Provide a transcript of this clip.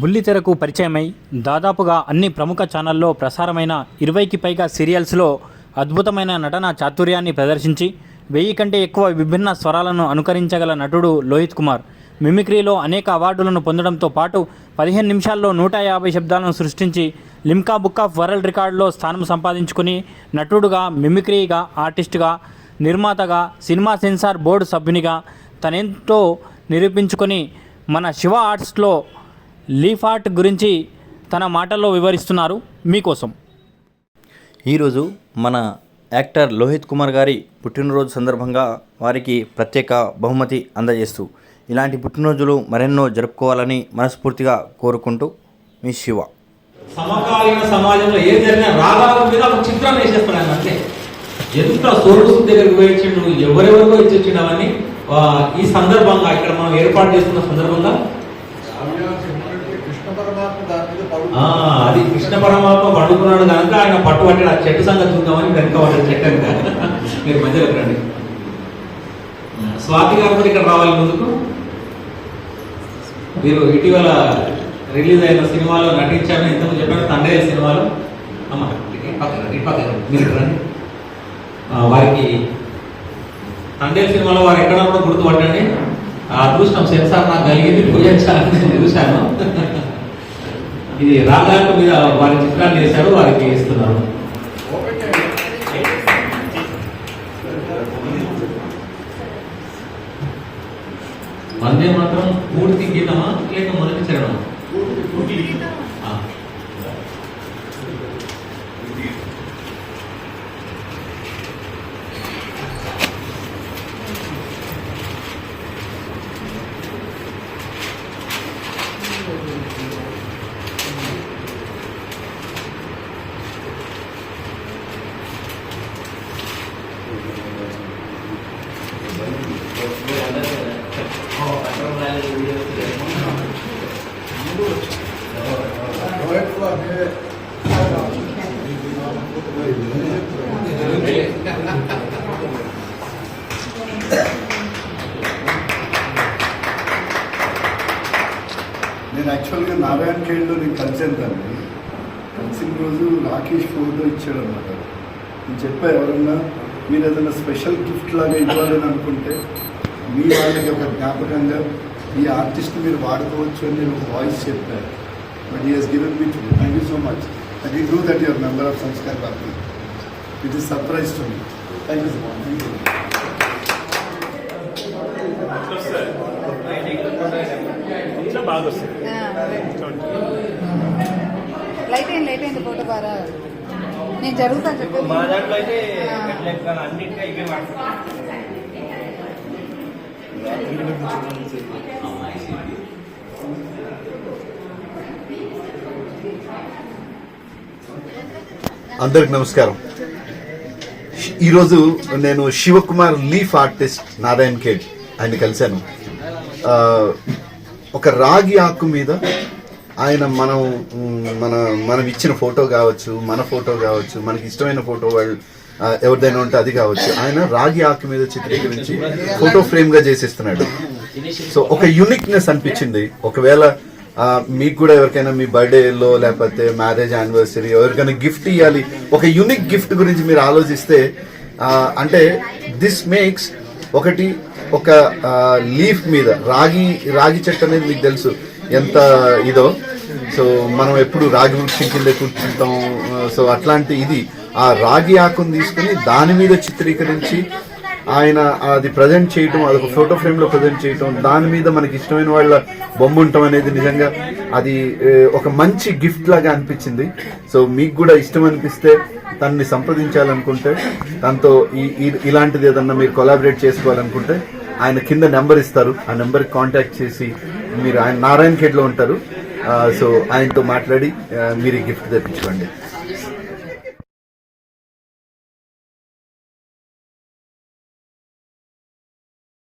బుల్లితెరకు పరిచయమై దాదాపుగా అన్ని ప్రముఖ ఛానల్లో ప్రసారమైన ఇరవైకి పైగా సీరియల్స్లో అద్భుతమైన నటన చాతుర్యాన్ని ప్రదర్శించి వెయ్యి కంటే ఎక్కువ విభిన్న స్వరాలను అనుకరించగల నటుడు లోహిత్ కుమార్. మిమిక్రీలో అనేక అవార్డులను పొందడంతో పాటు పదిహేను నిమిషాల్లో నూట యాభై శబ్దాలను సృష్టించి లిమ్కా బుక్ ఆఫ్ వరల్డ్ రికార్డులో స్థానం సంపాదించుకుని నటుడుగా మిమిక్రీగా ఆర్టిస్టుగా నిర్మాతగా సినిమా సెన్సార్ బోర్డు సభ్యునిగా తనెంతో నిరూపించుకొని మన శివ ఆర్ట్స్లో లీఫ్ ఆర్ట్ గురించి తన మాటల్లో వివరిస్తున్నారు మీకోసం. ఈరోజు మన యాక్టర్ లోహిత్ కుమార్ గారి పుట్టినరోజు సందర్భంగా వారికి ప్రత్యేక బహుమతి అందజేస్తూ ఇలాంటి పుట్టినరోజులు మరెన్నో జరుపుకోవాలని మనస్ఫూర్తిగా కోరుకుంటూ మీ శివ. సమకాలీన సమాజంలో ఏం జరిగినా రాగాల మీద ఒక చిత్రాన్ని వేసేస్తాడు ఆయన అంతే. ఎంత సోర్సు దగ్గరికి పోయించిండు ఎవరెవరికో ఇచ్చిండు అవన్నీ ఈ సందర్భంగా ఇక్కడ మనం ఏర్పాటు చేసుకున్న సందర్భంగా కృష్ణ పరమాత్మ దాని మీద పడు ఆ, అది కృష్ణ పరమాత్మ పండుకున్నాడు కనుక ఆయన పట్టు పట్టాడు ఆ చెట్టు సంగతి చూద్దామని వెనక పడ్డాడు చెట్టు కనుక మీరు మధ్యలో రండి. స్వాతి గారు కూడా ఇక్కడ రావాలి ముందుకు. మీరు ఇటీవల రిలీజ్ అయిన సినిమాలో నటించామని ఇంతకు చెప్పాను తండ్రి సినిమాలో. అమ్మ మీరు రండి. వారికి తండ్రి సినిమాలో వారు ఎక్కడ కూడా గుర్తుపట్టండి. ఆ అదృష్టం సెన్సార్ నాకు కలిగింది పూజించాలని నేను చూశాను. ఇది రాగాల మీద వారి చిత్రాన్ని వేశారు వారికి ఇస్తున్నారు. వందే మాత్రం నేను యాక్చువల్గా నారాయణ ఖేడ్లో నేను కలిసాను తనని. కలిసిన రోజు రాకేష్ ఫోటో ఇచ్చాడు అన్నమాట నేను చెప్పా ఎవరన్నా మీరు ఏదైనా స్పెషల్ గిఫ్ట్ లాగా ఇవ్వాలని అనుకుంటే మీ వాళ్ళకి ఒక జ్ఞాపకంగా ఈ ఆర్టిస్ట్ మీరు వాడుకోవచ్చు అని నేను ఒక వాయిస్ చెప్పాను. బట్ ఈ he's given me to thank you so much I did do that your member of Sanskar party it is surprise to me thank you so much thank you light అయింది light అయింది photo బాగా నేను జరుగుతాను చెప్పి మా దాంట్లో అయితే అన్నింటిగా ఇవే అందరికి నమస్కారం. ఈరోజు నేను శివకుమార్ లీఫ్ ఆర్టిస్ట్ నారాయణ్ ఖేడ్ ఆయన కలిశాను. ఒక రాగి ఆకు మీద ఆయన మనం మన మనం ఇచ్చిన ఫోటో కావచ్చు మన ఫోటో కావచ్చు మనకి ఇష్టమైన ఫోటో వాళ్ళు ఎవరిదైనా ఉంటే అది కావచ్చు. ఆయన రాగి ఆకు మీద చిత్రీకరించి ఫోటో ఫ్రేమ్గా చేసేస్తున్నాడు. సో ఒక యూనిక్నెస్ అనిపించింది. ఒకవేళ మీకు కూడా ఎవరికైనా మీ బర్త్డేలో లేకపోతే మ్యారేజ్ యానివర్సరీ ఎవరికైనా గిఫ్ట్ ఇవ్వాలి ఒక యూనిక్ గిఫ్ట్ గురించి మీరు ఆలోచిస్తే అంటే దిస్ మేక్స్ ఒకటి ఒక లీఫ్ మీద రాగి రాగి చెట్టు అనేది మీకు తెలుసు ఎంత ఇదో. సో మనం ఎప్పుడు రాగి వృక్షం కింద కూర్చుంటాం. సో అట్లాంటి ఇది. ఆ రాగి ఆకును తీసుకుని దాని మీద చిత్రీకరించి ఆయన అది ప్రజెంట్ చేయటం అదొక ఫోటో ఫ్రేమ్లో ప్రజెంట్ చేయటం దాని మీద మనకి ఇష్టమైన వాళ్ళ బొమ్మ ఉండటం అనేది నిజంగా అది ఒక మంచి గిఫ్ట్ లాగా అనిపించింది. సో మీకు కూడా ఇష్టం అనిపిస్తే తనని సంప్రదించాలనుకుంటే తనతో ఈ ఇలాంటిది ఏదన్నా మీరు కొలాబరేట్ చేసుకోవాలనుకుంటే ఆయన కింద నెంబర్ ఇస్తారు. ఆ నెంబర్కి కాంటాక్ట్ చేసి మీరు ఆయన నారాయణ ఖేడ్లో ఉంటారు. సో ఆయనతో మాట్లాడి మీరు ఈ గిఫ్ట్ తెప్పించుకోండి